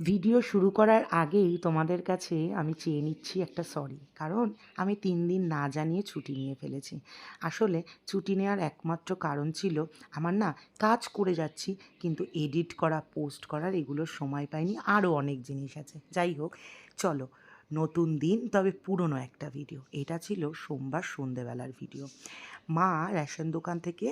Video শুরু করার আগেই তোমাদের কাছে আমি চেয়ে নিচ্ছি একটা সরি কারণ আমি তিন দিন না জানিয়ে ছুটি নিয়ে ফেলেছি। আসলে ছুটি নেওয়ার একমাত্র কারণ ছিল আমার না কাজ করে যাচ্ছি, কিন্তু এডিট করা পোস্ট করার এগুলোর সময় পাইনি আরও অনেক জিনিস আছে। যাই হোক, চলো, নতুন দিন তবে পুরনো একটা ভিডিও এটা ছিল সোমবার সন্ধেবেলার ভিডিও মা রেশন দোকান থেকে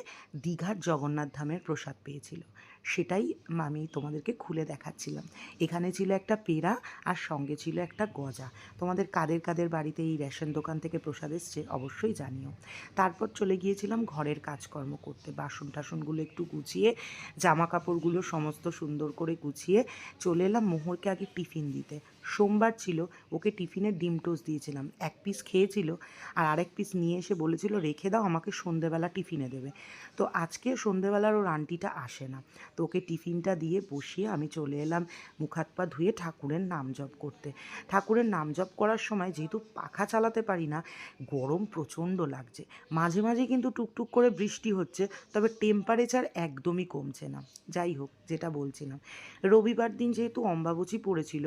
দীঘার জগন্নাথ ধামের প্রসাদ পেয়েছিল। সেটাই আমি তোমাদেরকে খুলে দেখাচ্ছিলাম। এখানে ছিল একটা পেড়া আর সঙ্গে ছিল একটা গজা। তোমাদের কাদের কাদের বাড়িতে এই রেশন দোকান থেকে প্রসাদ এসছে অবশ্যই জানিও। তারপর চলে গিয়েছিলাম ঘরের কাজকর্ম করতে। বাসন টাসনগুলো একটু গুছিয়ে জামা কাপড়গুলো সমস্ত সুন্দর করে গুছিয়ে চলে এলাম মোহরকে আগে টিফিন দিতে। সোমবার ছিল, ওকে টিফিনে ডিম টোস্ট দিয়েছিলাম। এক পিস খেয়েছিল আর আরেক পিস নিয়ে এসে বলেছিল, রেখে দাও, আমাকে সন্ধেবেলা টিফিনে দেবে। তো আজকে সন্ধেবেলার ওর আন্টিটা আসে না। তো ওকে টিফিনটা দিয়ে বসিয়ে আমি চলে এলাম মুখ হাত পা ধুয়ে ঠাকুরের নাম জপ করতে। ঠাকুরের নাম জপ করার সময় যেহেতু পাখা চালাতে পারি না, গরম প্রচণ্ড লাগছে। মাঝে মাঝে কিন্তু টুকটুক করে বৃষ্টি হচ্ছে, তবে টেম্পারেচার একদমই কমছে না। যাই হোক, যেটা বলছিলাম। রবিবার দিন যেহেতু অম্বাবচি পড়েছিল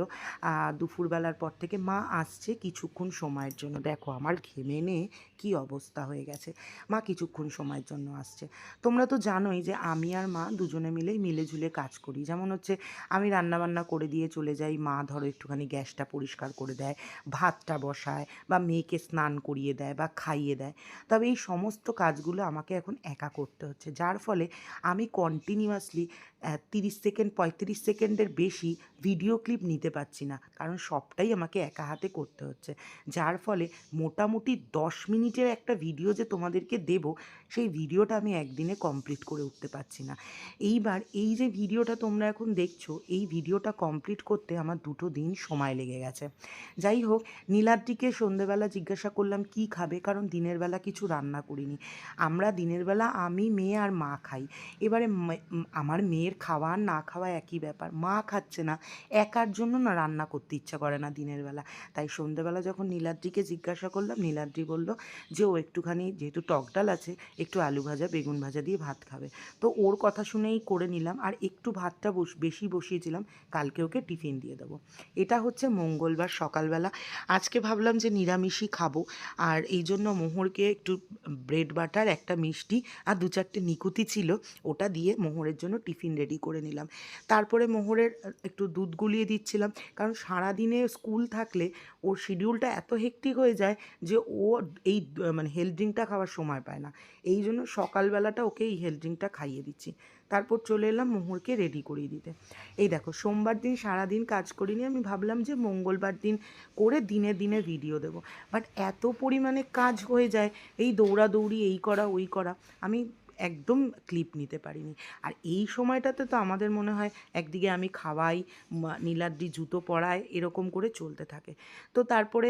দুপুরবেলার পর থেকে মা আসছে কিছুক্ষণ সময়ের জন্য। দেখো আমার ঘেমে নিয়ে কী অবস্থা হয়ে গেছে? মা কিছুক্ষণ সময়ের জন্য আসছে। তোমরা তো জানোই যে আমি আর মা দুজনে মিলেই মিলে ঝুলে কাজ করি। যেমন হচ্ছে আমি রান্নাবান্না করে দিয়ে চলে যাই, মা ধরো একটুখানি গ্যাসটা পরিষ্কার করে দেয়, ভাতটা বসায় বা মেয়েকে স্নান করিয়ে দেয় বা খাইয়ে দেয়। তবে এই সমস্ত কাজগুলো আমাকে এখন একা করতে হচ্ছে। যার ফলে আমি কন্টিনিউয়াসলি তিরিশ সেকেন্ড, পঁয়ত্রিশ সেকেন্ডের বেশি ভিডিও ক্লিপ নিতে পারছি না। কারণ সবটাই আমাকে একা হাতে করতে হচ্ছে। যার ফলে মোটামুটি দশ মিনিটের একটা ভিডিও যে তোমাদেরকে দেব, সেই ভিডিওটা আমি একদিনে কমপ্লিট করে উঠতে পারছি না। এইবার এই যে ভিডিওটা তোমরা এখন দেখছ, এই ভিডিওটা কমপ্লিট করতে আমার দুটো দিন সময় লেগে গেছে। যাই হোক, নীলাদ্রিকে সন্ধেবেলা জিজ্ঞাসা করলাম, কি খাবে? কারণ দিনের বেলা কিছু রান্না করিনি। আমরা দিনের বেলা আমি, মেয়ে আর মা খাই। এবারে আমার মেয়ের খাওয়া আর না খাওয়া একই ব্যাপার। মা খাচ্ছে না, একার জন্য না রান্না করতে ইচ্ছা করে না দিনের বেলা। তাই সন্ধেবেলা যখন নীলাদ্রিকে জিজ্ঞাসা করলাম, নীলাদ্রি বলল যে ও একটুখানি যেহেতু টক ডাল আছে, একটু আলু ভাজা, বেগুন ভাজা দিয়ে ভাত খাবে। তো ওর কথা শুনেই করে নিলাম আর একটু ভাতটা বস, বেশি বসিয়েছিলাম, কালকে ওকে টিফিন দিয়ে দেবো। এটা হচ্ছে মঙ্গলবার সকালবেলা। আজকে ভাবলাম যে নিরামিষই খাব আর এই জন্য মোহরকে একটু ব্রেড বাটার একটা মিষ্টি আর দু চারটে নিকুতি ছিল, ওটা দিয়ে মোহরের জন্য টিফিন রেডি করে নিলাম। তারপরে মোহরের একটু দুধ গুলিয়ে দিচ্ছিলাম কারণ সারাদিনে স্কুল থাকলে ওর শিডিউলটা এত হেক্টিক হয়ে যায় যে ও এই মানে হেলথ ড্রিঙ্কটা খাওয়ার সময় পায় না। এই জন্য সকালবেলাটা ওকে এই হেলথ ড্রিঙ্কটা খাইয়ে দিচ্ছি। তারপর চলে এলাম মোহরকে রেডি করিয়ে দিতে। এই দেখো, সোমবার দিন সারাদিন কাজ করিনি, আমি ভাবলাম যে মঙ্গলবার দিন করে দিনে দিনে ভিডিও দেবো। বাট এত পরিমাণে কাজ হয়ে যায়, এই দৌড়াদৌড়ি, এই করা, ওই করা। আমি একদম ক্লিপ নিতে পারিনি। আর এই সময়টাতে তো আমাদের মনে হয় একদিকে আমি খাওয়াই নীলাদ্রি জুতো পরাই, এরকম করে চলতে থাকে। তো তারপরে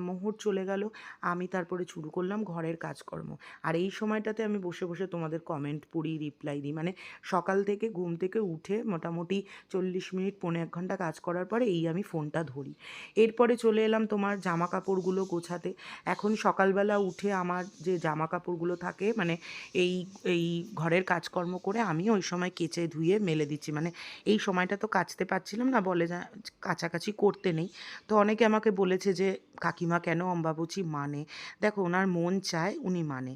মোহর চলে গেল, আমি তারপরে শুরু করলাম ঘরের কাজকর্ম। আর এই সময়টাতে আমি বসে বসে তোমাদের কমেন্ট পড়ি রিপ্লাই দিই। মানে সকাল থেকে ঘুম থেকে উঠে মোটামুটি চল্লিশ মিনিট পনেরো এক ঘণ্টা কাজ করার পরে এই আমি ফোনটা ধরি। এরপরে চলে এলাম তোমার জামা কাপড়গুলো গোছাতে। এখন সকালবেলা উঠে আমার যে জামা কাপড়গুলো থাকে মানে এই এই ঘরের কাজকর্ম করে আমি ওই সময় কেচে ধুয়ে মেলে দিচ্ছি। মানে এই সময়টা তো কাচতে পারছিলাম না, বলে যা কাছাকাছি করতে নেই। তো অনেকে আমাকে বলেছে যে, কাকিমা কেন অম্বাবুচি মানে? দেখো, ওনার মন চায় উনি মানে।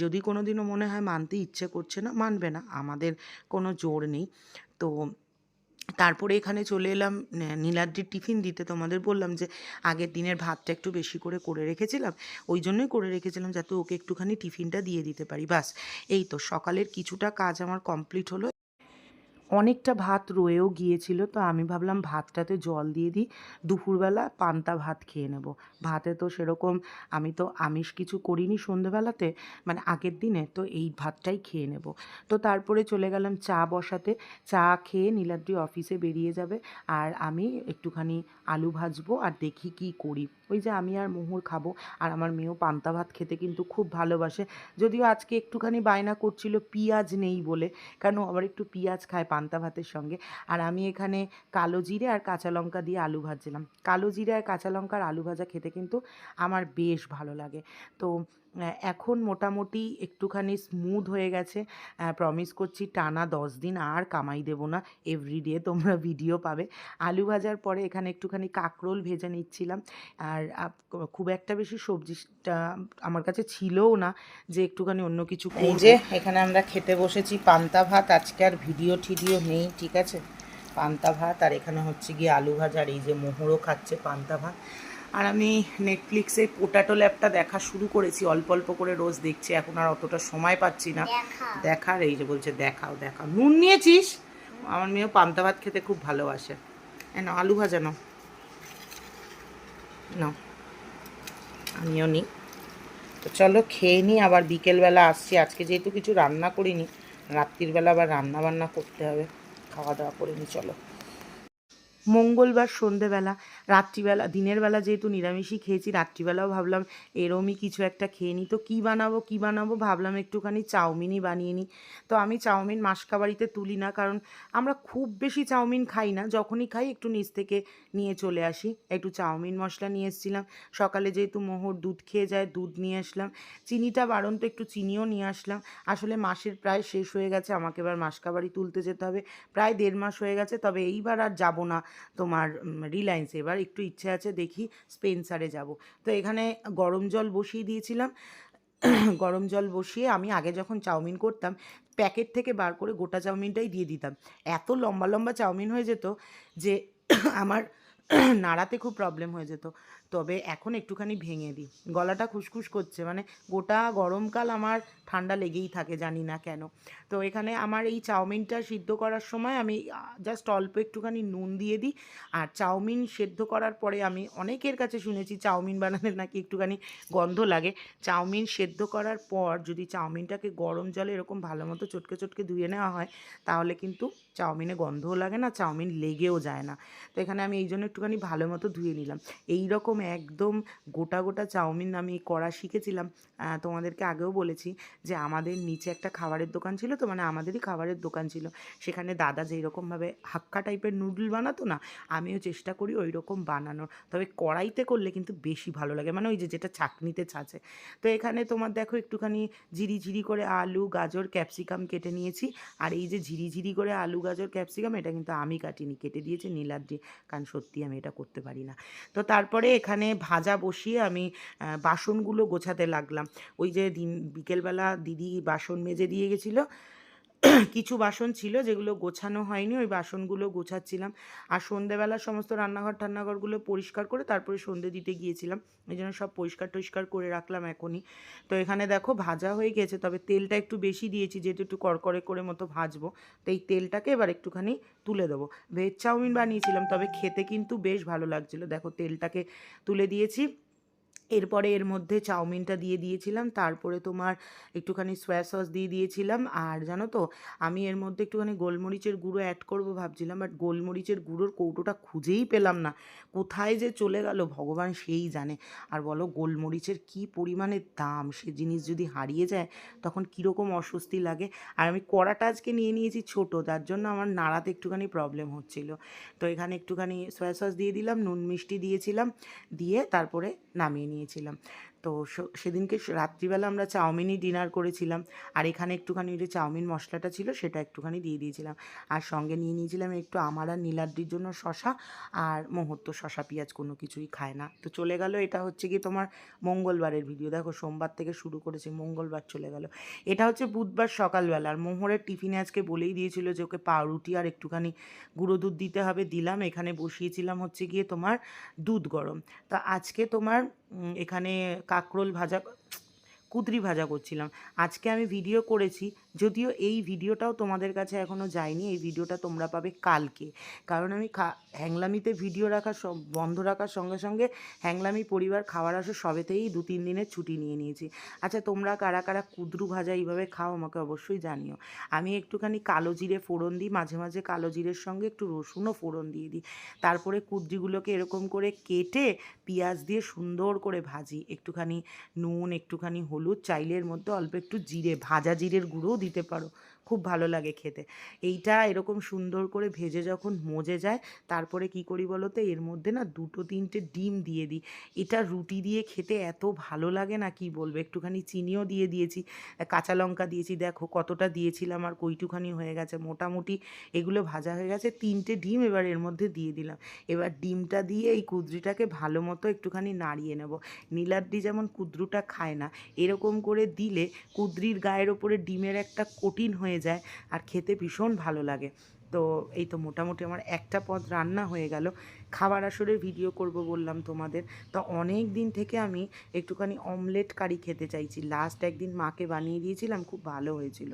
যদি কোনো দিনও মনে হয় মানতে ইচ্ছে করছে না, মানবে না। আমাদের কোনো জোর নেই। তো তারপরে এখানে চলে এলাম নীলাদ্রির টিফিন দিতে তোমাদের বললাম যে আগের দিনের ভাতটা একটু বেশি করে করে রেখেছিলাম, ওই জন্যই করে রেখেছিলাম যাতে ওকে একটুখানি টিফিনটা দিয়ে দিতে পারি বাস এই তো সকালের কিছুটা কাজ আমার কমপ্লিট হলো অনেকটা ভাত রয়েও গিয়েছিল, তো আমি ভাবলাম ভাতটাতে জল দিয়ে দিই, দুপুরবেলা পান্তা ভাত খেয়ে নেব। ভাতে তো সেরকম আমি তো আমিষ কিছু করিনি সন্ধেবেলাতে মানে আগের দিনে, তো এই ভাতটাই খেয়ে নেব। তো তারপরে চলে গেলাম চা বসাতে। চা খেয়ে নীলাদ্রি অফিসে বেরিয়ে যাবে আর আমি একটুখানি আলু ভাজবো আর দেখি কি করি। ওই যে আমি আর মোহর খাব আর আমার মেয়েও পান্তা ভাত খেতে কিন্তু খুব ভালোবাসে। যদিও আজকে একটুখানি বায়না করছিল, পিঁয়াজ নেই বলে, কেন আবার একটু পিঁয়াজ খায় পান্তা ভাতের সঙ্গে। আর আমি এখানে কালো জিরে আর কাঁচা লঙ্কা দিয়ে আলু ভাজছিলাম। কালো জিরে আর কাঁচা লঙ্কা আর আলু ভাজা খেতে কিন্তু আমার বেশ ভালো লাগে। তো এখন মোটামুটি একটুখানি স্মুথ হয়ে গেছে। প্রমিস করছি টানা দশ দিন আর কামাই দেবো না। এভরিডে তোমরা ভিডিও পাবে। আলু ভাজার পরে এখানে একটুখানি কাঁকরোল ভেজে নিচ্ছিলাম। আর খুব একটা বেশি সবজিটা আমার কাছে ছিলও না যে একটুখানি অন্য কিছু এই যে এখানে আমরা খেতে বসেছি পান্তা ভাত। আজকে আর ভিডিও টিডিও নেই ঠিক আছে? পান্তা ভাত আর এখানে হচ্ছে গিয়ে আলু ভাজা আর এই যে মোহরও খাচ্ছে পান্তা ভাত। আর আমি নেটফ্লিক্সে পোটাটো ল্যাবটা দেখা শুরু করেছি অল্প অল্প করে রোজ দেখছি এখন আর অতটা সময় পাচ্ছি না। দেখার এই যে বলছে দেখাও দেখাও। নুন নিয়েছিস? আমার মেয়েও পান্তা ভাত খেতে খুব ভালোবাসে। এ নাও আলু ভাজা নাও। নাও। আমিও নিই। তো চলো খেয়ে নিই আবার বিকেলবেলা আসছি। আজকে যেহেতু কিছু রান্না করিনি রাত্রির আবার রান্নাবান্না করতে হবে। খাওয়া দাওয়া করে নিই চলো। মঙ্গলবার সন্ধেবেলা, রাত্রিবেলা, দিনের বেলা যেহেতু নিরামিষই খেয়েছি, রাত্রিবেলাও ভাবলাম এরমই কিছু একটা খেয়ে নিই। তো কী বানাবো কী বানাবো? ভাবলাম একটুখানি চাউমিনই বানিয়ে নিই। তো আমি চাউমিন মাসকাবাড়িতে তুলি না, কারণ আমরা খুব বেশি চাউমিন খাই না। যখনই খাই, একটু নিচ থেকে নিয়ে চলে আসি। একটু চাউমিন মশলা নিয়ে এসেছিলাম। সকালে যেহেতু মোহর দুধ খেয়ে যায়, দুধ নিয়ে আসলাম। চিনিটা বারণ তো একটু চিনিও নিয়ে আসলাম। আসলে মাসের প্রায় শেষ হয়ে গেছে, আমাকে এবার মাসকাবাড়ি তুলতে যেতে হবে। প্রায় দেড় মাস হয়ে গেছে, তবে এইবার আর যাব না। তোমার রিলায়েন্সে। এবার একটু ইচ্ছে আছে, দেখি স্পেন্সারে যাব। তো এখানে গরম জল বসিয়ে দিয়েছিলাম। গরম জল বসিয়ে আমি আগে যখন চাউমিন করতাম, প্যাকেট থেকে বার করে গোটা চাউমিনটাই দিয়ে দিতাম। এত লম্বা লম্বা চাউমিন হয়ে যেত যে আমার নাড়াতে খুব প্রবলেম হয়ে যেত। তবে এখন একটুখানি ভেঙে দিই। গলাটা খুসখুস করছে। মানে গোটা গরমকাল আমার ঠান্ডা লেগেই থাকে, জানি না কেন। তো এখানে আমার এই চাউমিনটা সিদ্ধ করার সময় আমি জাস্ট অল্প একটুখানি নুন দিয়ে দিই। আর চাউমিন সেদ্ধ করার পরে আমি অনেকের কাছে শুনেছি চাউমিন বানালে নাকি একটুখানি গন্ধ লাগে। চাউমিন সেদ্ধ করার পর যদি চাউমিনটাকে গরম জলে এরকম ভালো মতো চটকে চটকে ধুয়ে নেওয়া হয়, তাহলে কিন্তু চাউমিনে গন্ধও লাগে না, চাউমিন লেগেও যায় না। তো এখানে আমি এই জন্য একটুখানি ভালো মতো ধুয়ে নিলাম। এই রকম একদম গোটা গোটা চাউমিন আমি করা শিখেছিলাম। তোমাদেরকে আগেও বলেছি যে আমাদের নিচে একটা খাবারের দোকান ছিল তো মানে আমাদেরই খাবারের দোকান ছিল। সেখানে দাদা যেই রকমভাবে হাক্কা টাইপের নুডল বানাতো না, আমিও চেষ্টা করি ওই রকম বানানোর। তবে কড়াইতে করলে কিন্তু বেশি ভালো লাগে মানে ওই যে যেটা চাটনিতে ছাঁচে। তো এখানে তোমার দেখো একটুখানি ঝিরি ঝিরি করে আলু, গাজর, ক্যাপসিকাম কেটে নিয়েছি। আর এই যে ঝিরি ঝিরি করে আলু, গাজর, ক্যাপসিকাম, এটা কিন্তু আমি কাটিনি, কেটে দিয়েছে নীলাদ্রি। কারণ সত্যি আমি এটা করতে পারি না। তো তারপরে এখানে ভাজা বসিয়ে আমি বাসনগুলো গোছাতে লাগলাম। ওই যে দিন, বিকেলবেলা দিদি বাসন মেজে দিয়ে গেছিল। কিছু বাসন ছিল যেগুলো গোছানো হয়নি, ওই বাসনগুলো গোছাচ্ছিলাম। আর সন্ধেবেলা সমস্ত রান্নাঘর টান্নাঘরগুলো পরিষ্কার করে তারপরে সন্ধে দিতে গিয়েছিলাম। এই জন্য সব পরিষ্কার টরিষ্কার করে রাখলাম এখনই। তো এখানে দেখো ভাজা হয়ে গেছে, তবে তেলটা একটু বেশি দিয়েছি, যেহেতু একটু কড়কড়ে করে মতো ভাজবো। তো এই তেলটাকে এবার একটুখানি তুলে দেবো। ভেজ চাউমিন বানিয়েছিলাম, তবে খেতে কিন্তু বেশ ভালো লাগছিল। দেখো তেলটাকে তুলে দিয়েছি। এরপরে এর মধ্যে চাউমিনটা দিয়ে দিয়েছিলাম, তারপরে তোমার একটুখানি সোয়া সস দিয়ে দিয়েছিলাম, আর জানো তো, আমি এর মধ্যে একটুখানি গোলমরিচের গুঁড়ো অ্যাড করব ভাবছিলাম বাট গোলমরিচের গুঁড়োর কৌটোটা খুঁজেই পেলাম না। কোথায় যে চলে গেল, ভগবান সেই জানে। আর বলো, গোলমরিচের কি পরিমাণে দাম? সে জিনিস যদি হারিয়ে যায়, তখন কীরকম অস্বস্তি লাগে? আর আমি কড়াটা আজকে নিয়ে নিয়েছি ছোট যার জন্য আমার নাড়াতে একটুখানি প্রবলেম হচ্ছিল। তো এখানে একটুখানি সয়া সস দিয়ে দিলাম, নুন মিষ্টি দিয়েছিলাম, দিয়ে তারপরে নামিয়ে নিয়েছিলাম। তো সেদিনকে রাত্রিবেলা আমরা চাউমিনই ডিনার করেছিলাম। আর এখানে একটুখানি যে চাউমিন মশলাটা ছিল, সেটা একটুখানি দিয়ে দিয়েছিলাম। আর সঙ্গে নিয়ে নিয়েছিলাম একটু আমার আর নীলাদ্রির জন্য শশা, আর মুহূর্ত শশা, পেঁয়াজ কোনো কিছুই খায় না। তো চলে গেল, এটা হচ্ছে কি তোমার মঙ্গলবারের ভিডিও দেখো, সোমবার থেকে শুরু করেছে, মঙ্গলবার চলে গেল। এটা হচ্ছে বুধবার সকালবেলা, আর মোহরের টিফিনে আজকে বলেই দিয়েছিল যে ওকে পাউরুটি আর একটুখানি গুঁড়ো দুধ দিতে হবে। দিলাম, এখানে বসিয়েছিলাম হচ্ছে গিয়ে তোমার দুধ গরম। তা আজকে তোমার এখানে কাঁকরোল ভাজা কুদরি ভাজা করছিলাম। আজকে আমি ভিডিও করেছি, যদিও এই ভিডিওটাও তোমাদের কাছে এখনও যায়নি, এই ভিডিওটা তোমরা পাবে কালকে। কারণ আমি হ্যাংলামিতে ভিডিও সব- বন্ধ রাখার সঙ্গে সঙ্গে হ্যাংলামি পরিবার খাওয়ার আসো সবেতেই দু তিন দিনের ছুটি নিয়ে নিয়েছি। আচ্ছা তোমরা কারা কারা কুদরু ভাজা এইভাবে খাও আমাকে অবশ্যই জানিও। আমি একটুখানি কালো জিরে ফোড়ন দিই, মাঝে মাঝে কালো জিরের সঙ্গে একটু রসুনও ফোড়ন দিয়ে দিই। তারপরে কুদরিগুলোকে এরকম করে কেটে পেঁয়াজ দিয়ে সুন্দর করে ভাজি। একটুখানি নুন, একটুখানি হলুদ চাইলে এর মধ্যে অল্প একটু জিরে ভাজা জিরের গুঁড়োও দিতে পারো। খুব ভালো লাগে খেতে। এইটা এরকম সুন্দর করে ভেজে যখন মজে যায়, তারপরে কি করি বলো তো এর মধ্যে না দুটো তিনটে ডিম দিয়ে দিই। এটা রুটি দিয়ে খেতে এত ভালো লাগে না, কি বলব? একটুখানি চিনিও দিয়ে দিয়েছি, কাঁচা লঙ্কা দিয়েছি, দেখো কতটা দিয়েছিলাম আর কইটুখানি হয়ে গেছে। মোটামুটি এগুলো ভাজা হয়ে গেছে, তিনটে ডিম এবার এর মধ্যে দিয়ে দিলাম। এবার ডিমটা দিয়ে এই কুদরিটাকে ভালো মতো একটুখানি নাড়িয়ে নেব। নীলাদ্রি যেমন কুদ্রুটা খায় না, এরকম করে দিলে কুদ্রির গায়ের ওপরে ডিমের একটা কোটিন হয়ে যায় আর খেতে ভীষণ ভালো লাগে। তো এই তো মোটামুটি আমার একটা পদ রান্না হয়ে গেল। খাবার আসরের ভিডিও করব বললাম তোমাদের। তো অনেক দিন থেকে আমি একটুখানি অমলেট কারি খেতে চাইছি। লাস্ট একদিন মাকে বানিয়ে দিয়েছিলাম, খুব ভালো হয়েছিল।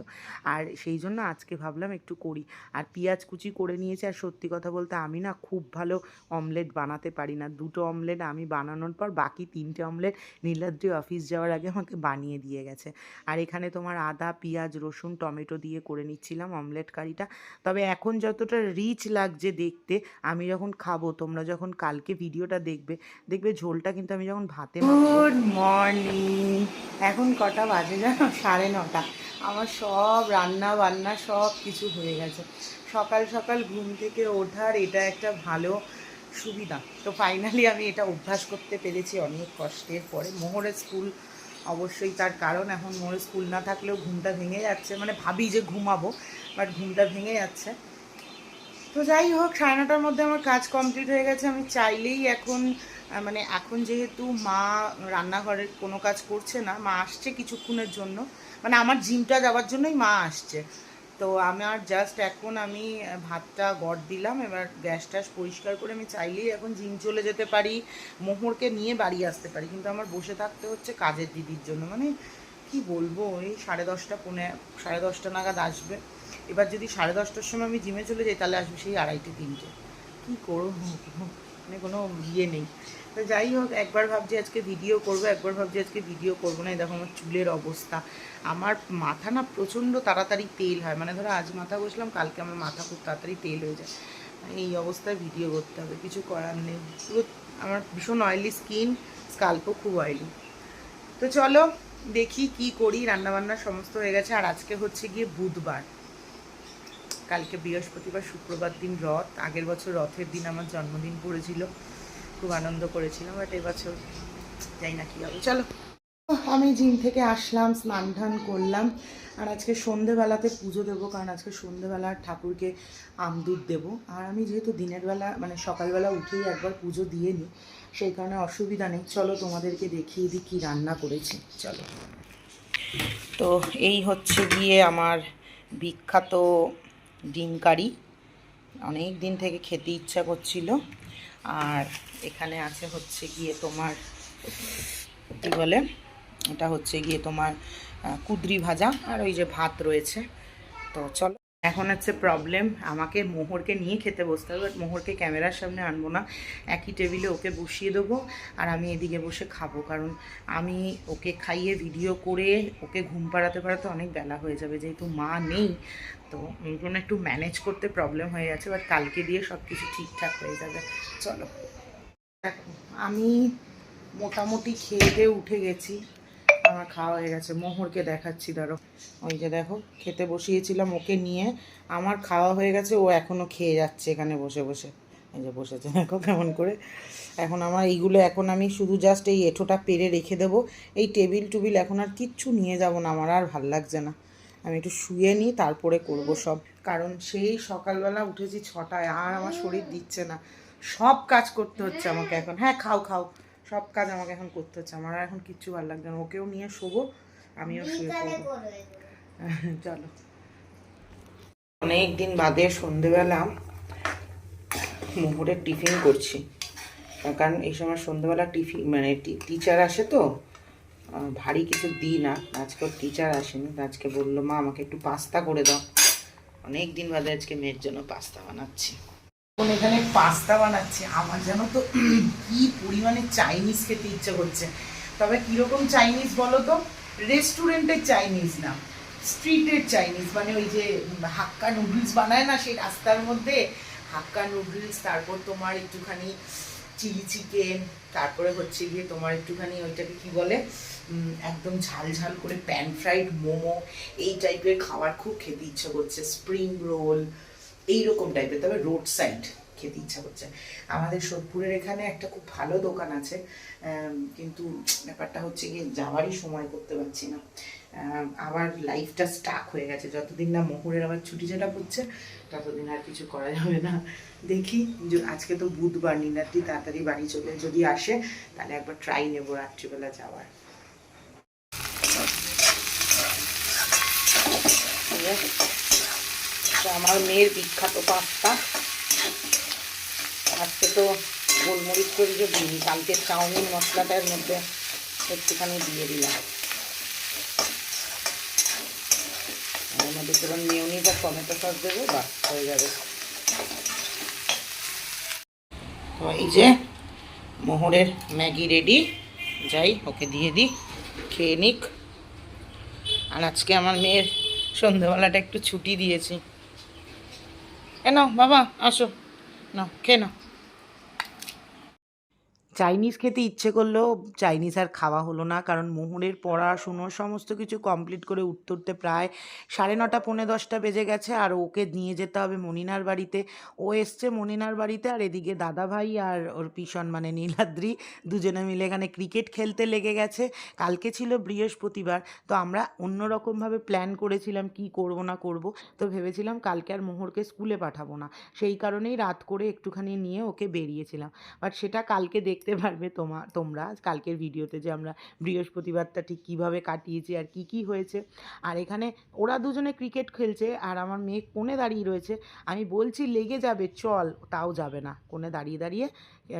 আর সেই জন্য আজকে ভাবলাম একটু করি। আর পেঁয়াজ কুচি করে নিয়েছি, আর সত্যি কথা বলতে আমি না খুব ভালো অমলেট বানাতে পারি না। দুটো অমলেট আমি বানানোর পর বাকি তিনটে অমলেট নীলাদ্রি অফিস যাওয়ার আগে আমাকে বানিয়ে দিয়ে গেছে। আর এখানে তোমার আদা, পেঁয়াজ, রসুন, টমেটো দিয়ে করে নিচ্ছিলাম অমলেট কারিটা তবে এখন যতটা রিচ লাগছে দেখতে, আমি যখন খাব তোমরা যখন কালকে ভিডিওটা দেখবে দেখবে ঝোলটা কিন্তু আমি যখন ভাতে গুড মর্নিং এখন কটা বাজে জানো? সাড়ে নটা। আমার সব রান্না বান্না সব কিছু হয়ে গেছে। সকাল সকাল ঘুম থেকে ওঠার এটা একটা ভালো সুবিধা। তো ফাইনালি আমি এটা অভ্যাস করতে পেরেছি অনেক কষ্টের পরে। মোহরের স্কুল অবশ্যই তার কারণ। এখন মোহরের স্কুল না থাকলেও ঘুমটা ভেঙে যাচ্ছে। মানে ভাবি যে ঘুমাবো বাট ঘুমটা ভেঙে যাচ্ছে। তো যাই হোক, সাড়ে নটার মধ্যে আমার কাজ কমপ্লিট হয়ে গেছে। আমি চাইলেই এখন মানে এখন যেহেতু মা রান্নাঘরের কোনো কাজ করছে না, মা আসছে কিছুক্ষণের জন্য। মানে আমার জিমটা যাওয়ার জন্যই মা আসছে। তো আমার জাস্ট এখন আমি ভাতটা গড় দিলাম, এবার গ্যাস ট্যাস পরিষ্কার করে আমি চাইলেই এখন জিম চলে যেতে পারি, মোহরকে নিয়ে বাড়ি আসতে পারি। কিন্তু আমার বসে থাকতে হচ্ছে কাজের দিদির জন্য। মানে কি বলব, এই সাড়ে দশটা, পৌনে সাড়ে দশটা নাগাদ আসবে। এবার যদি সাড়ে দশটার সময় আমি জিমে চলে যাই, তাহলে আসবে সেই আড়াইটে, তিনটে। কী করব? মানে কোনো ইয়ে নেই। তো যাই হোক, একবার ভাবছি আজকে ভিডিও করব, একবার ভাবছি আজকে ভিডিও করব না। দেখো আমার চুলের অবস্থা। আমার মাথা না প্রচণ্ড তাড়াতাড়ি তেল হয়। মানে ধরো আজ মাথা বসলাম, কালকে আমার মাথা খুব তাড়াতাড়ি তেল হয়ে যায়। মানে এই অবস্থায় ভিডিও করতে হবে, কিছু করার নেই। পুরো আমার ভীষণ অয়েলি স্কিন স্কাল্পও খুব অয়েলি তো চলো, দেখি কি করি। রান্নাবান্না সমস্ত হয়ে গেছে। আর আজকে হচ্ছে গিয়ে বুধবার। কালকে বৃহস্পতিবার, শুক্রবার দিন রথ, আগের বছর রথের দিন আমার জন্মদিন পড়েছিল। খুব আনন্দ করেছিলাম বাট এবছর যাই না কী হবে। চলো। আমি জিম থেকে আসলাম, স্নান ধান করলাম, আর আজকে সন্ধেবেলাতে পুজো দেবো, কারণ আজকে সন্ধেবেলা ঠাকুরকে আমদুধ দেবো। আর আমি যেহেতু দিনের বেলা মানে সকালবেলা উঠেই একবার পুজো দিয়ে নিই, সেই কারণে অসুবিধা নেই। চলো তোমাদেরকে দেখিয়ে দিই কী রান্না করেছি। চলো। তো এই হচ্ছে গিয়ে আমার বিখ্যাত ডিম কারি। অনেক দিন থেকে খেতে ইচ্ছা করছিল। আর এখানে আছে হচ্ছে গিয়ে তোমার, কী বলে? এটা হচ্ছে গিয়ে তোমার কুদরি ভাজা আর ওই যে ভাত রয়েছে। তো চলো এখন হচ্ছে প্রবলেম আমাকে মোহরকে নিয়ে খেতে বসতে হবে বাট মোহরকে ক্যামেরার সামনে আনব না। একই টেবিলে ওকে বসিয়ে দেবো, আর আমি এদিকে বসে খাব, কারণ আমি ওকে খাইয়ে ভিডিও করে ওকে ঘুম পাড়াতে পাড়াতে অনেক বেলা হয়ে যাবে, যেহেতু মা নেই, তো এই জন্য একটু ম্যানেজ করতে প্রবলেম হয়ে যাচ্ছে বাট কালকে দিয়ে সব কিছু ঠিকঠাক হয়ে যাবে। চলো। দেখো, আমি মোটামুটি খেয়ে উঠে গেছি। আমার খাওয়া হয়ে গেছে। মোহরকে দেখাচ্ছি, ধরো। ওই যে দেখো, খেতে বসিয়েছিলাম ওকে নিয়ে। আমার খাওয়া হয়ে গেছে, ও এখনও খেয়ে যাচ্ছে এখানে বসে বসে। এই যে বসেছে, দেখো কেমন করে। এখন আমার এইগুলো, এখন আমি শুধু জাস্ট এই এঁঠোটা পেরে রেখে দেবো। এই টেবিল টুবিল এখন আর কিচ্ছু নিয়ে যাব না, আমার আর ভালো লাগছে না। আমি একটু শুয়ে নিই, তারপরে করব সব। কারণ সেই সকালবেলা উঠেছি ছটায়, আর আমার শরীর দিচ্ছে না। সব কাজ করতে হচ্ছে আমাকে এখন। হ্যাঁ খাও খাও। সব কাজ আমাকে এখন করতে হচ্ছে। আমার আর এখন কিচ্ছু ভালো লাগছে না। ওকেও নিয়ে শোবো আমিও শুয়ে পড়ব। চলো। অনেক দিন বাদে সন্ধেবেলা মোহরের টিফিন করছি। কারণ এই সময় সন্ধেবেলা টিফিন মানে টিচার আসে তো ভারী কিছু দিই না। আজকে টিচার আসেনি আজকে বলল মা আমাকে একটু পাস্তা করে দাও। অনেক দিন বাদে আজকে মেয়ের জন্য পাস্তা বানাচ্ছি। এখন এখানে পাস্তা বানাচ্ছি। আমার যেন তো কি পরিমাণে চাইনিজ খেতে ইচ্ছে করছে। তবে কীরকম চাইনিজ বলো তো? রেস্টুরেন্টের চাইনিজ না। স্ট্রিটের চাইনিজ মানে ওই যে হাক্কা নুডলস বানায় না সেই রাস্তার মধ্যে? হাক্কা নুডলস তারপর তোমার একটুখানি চিলি চিকেন তারপরে হচ্ছে গিয়ে তোমার একটুখানি ওইটাকে কি বলে? একদম ঝাল ঝাল করে প্যান ফ্রাইড মোমো। এই টাইপের খাবার খুব খেতে ইচ্ছা করছে। স্প্রিং রোল এইরকম টাইপের তবে রোড সাইড খেতে ইচ্ছা করছে। আমাদের সোদপুরের এখানে একটা খুব ভালো দোকান আছে। কিন্তু ব্যাপারটা হচ্ছে গিয়ে যাওয়ারই সময় করতে পারছি না। আবার লাইফটা স্টাক হয়ে গেছে। যতদিন না মোহরের আবার ছুটি যেটা পড়ছে, ততদিন আর কিছু করা যাবে না। দেখি আজকে তো বুধবার নীলাদ্রি তাড়াতাড়ি বাড়ি চলে যদি আসে, তাহলে একবার ট্রাই নেব রাত্রিবেলা যাওয়ার? তো আমার মেয়ের বিখ্যাত পাস্তা। আজকে তো গোলমরিচ টরিচও দিইনি, কালকে চাউমিন মশলাটার মধ্যে একটুখানি দিয়ে দিলাম। এর মধ্যে আর টমেটো সস দেবো বা হয়ে যাবে। তো এই যে মোহরের ম্যাগি রেডি, যাই ওকে দিয়ে দিই, খেয়ে নিক। আর আজকে আমার মেয়ের সন্ধেবেলাটা একটু ছুটি দিয়েছি। কেন বাবা আসো না খেয়ে নাও চাইনিজ খেতে ইচ্ছে করলেও চাইনিজ আর খাওয়া হলো না। কারণ মোহরের পড়াশুনো সমস্ত কিছু কমপ্লিট করে উঠতে উঠতে প্রায় সাড়ে নটা, পৌনে দশটা বেজে গেছে। আর ওকে নিয়ে যেতে হবে মনিনার বাড়িতে। ও এসছে মনিনার বাড়িতে আর এদিকে দাদা ভাই আর ওর পিসন মানে নীলাদ্রি দুজনে মিলে এখানে ক্রিকেট খেলতে লেগে গেছে। কালকে ছিল বৃহস্পতিবার। তো আমরা অন্যরকমভাবে প্ল্যান করেছিলাম কি করব না করব। তো ভেবেছিলাম কালকে আর মোহরকে স্কুলে পাঠাবো না। সেই কারণেই রাত করে একটুখানি নিয়ে ওকে বেরিয়েছিলাম। বাট সেটা কালকে দেখতে পারবে তোমা, তোমরা। কালকের ভিডিওতে যে আমরা বৃহস্পতিবারটা ঠিক কীভাবে কাটিয়েছি আর কি কি হয়েছে। আর এখানে ওরা দুজনে ক্রিকেট খেলছে আর আমার মেয়ে কোণে দাঁড়িয়ে রয়েছে। আমি বলছি, লেগে যাবে, চল। তাও যাবে না। কোণে দাঁড়িয়ে দাঁড়িয়ে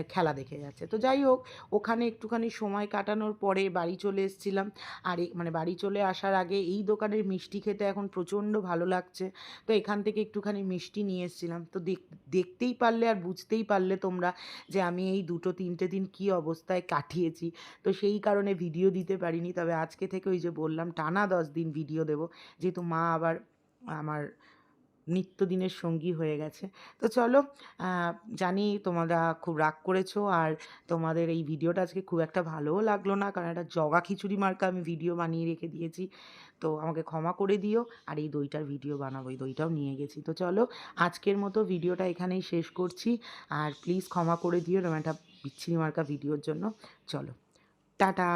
খেলা দেখে যাচ্ছে। তো যাই হোক, ওখানে একটুখানি সময় কাটানোর পরে বাড়ি চলে এসেছিলাম। আর মানে বাড়ি চলে আসার আগে এই দোকানের মিষ্টি খেতে এখন প্রচণ্ড ভালো লাগছে। তো এখান থেকে একটুখানি মিষ্টি নিয়ে এসেছিলাম। তো দেখ- দেখতেই পারলে আর বুঝতেই পারলে তোমরা যে আমি এই দুটো তিনটে দিন কী অবস্থায় কাটিয়েছি। তো সেই কারণে ভিডিও দিতে পারিনি। তবে আজকে থেকে ওই যে বললাম, টানা দশ দিন ভিডিও দেব। যেহেতু মা আবার আমার নিত্যদিনের সঙ্গী হয়ে গেছে। তো চলো জানি তোমরা খুব রাগ করেছ আর তোমাদের এই ভিডিওটা আজকে খুব একটা ভালোও লাগল না, কারণ একটা জগা খিচুড়ি মার্কা আমি ভিডিও বানিয়ে রেখে দিয়েছি। তো আমাকে ক্ষমা করে দিও আর এই দইটার ভিডিও বানাবো, এই দইটাও নিয়ে গেছি। তো চলো, আজকের মতো ভিডিওটা এখানেই শেষ করছি আর প্লিজ ক্ষমা করে দিও এরকম একটা বিচ্ছিরি মার্কা ভিডিওর জন্য। চলো, টাটা!